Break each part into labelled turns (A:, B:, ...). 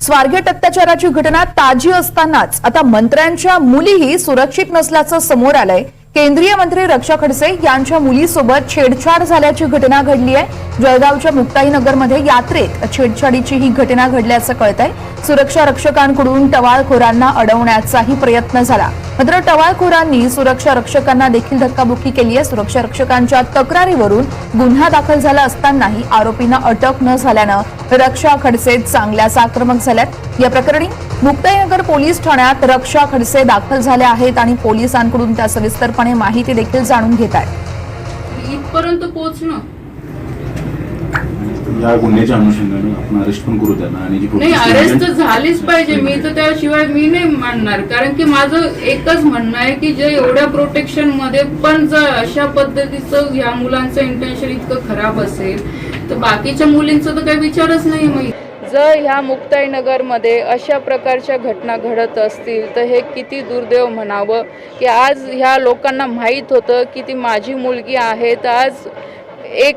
A: स्वारगेट अत्याचाराची घटना ताजी असतानाच आता मंत्र्यांच्या मुलीही सुरक्षित नसल्याचं समोर आलंय. केंद्रीय मंत्री रक्षा खडसे यांच्या मुलीसोबत छेडछाड झाल्याची घटना घडली आहे. जळगावच्या मुक्ताईनगरमध्ये यात्रेत छेडछाडीची ही घटना घडल्याचं कळत आहे सुरक्षा रक्षकांकडून टवाळखोरांना अडवण्याचाही प्रयत्न झाला. मात्र टवाळखोरांनी सुरक्षा रक्षकांना देखील धक्काबुक्की केली आहे. सुरक्षा रक्षकांच्या तक्रारीवरून गुन्हा दाखल झाला असतानाही आरोपींना अटक न झाल्यानं रक्षा खडसे चांगल्याच आक्रमक झाल्यात. या प्रकरणी मुक्ताईनगर पोलीस ठाण्यात रक्षा खडसे दाखल झाले आहेत आणि पोलिसांकडून त्या सविस्तरपणे माहिती देखील जाणून घेत आहेत.
B: इथपर्यंत पोहोचणं
C: या गुन्ह्याच्या अनुषंगाने आपण अरेस्ट पण करू त्यांना आणि जी
B: नाही अरेस्ट झालीच पाहिजे. मी तर त्याशिवाय मी नाही मानणार. कारण की माझं एकच म्हणणं आहे की जे एवढ्या प्रोटेक्शनमध्ये पण जर अशा पद्धतीचं ह्या मुलांचं इंटेन्शन इतकं खराब असेल तर बाकीच्या मुलींचा तर काही विचारच नाही मग जर ह्या मुक्ताईनगरमध्ये अशा प्रकारच्या घटना घडत असतील तर हे किती दुर्दैव म्हणावं? की आज ह्या लोकांना माहीत होतं की ती माझी मुलगी आहे तर आज एक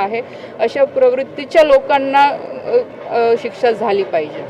B: आहे. अशा प्रवृत्तीच्या लोकांना शिक्षा झाली पाहिजे.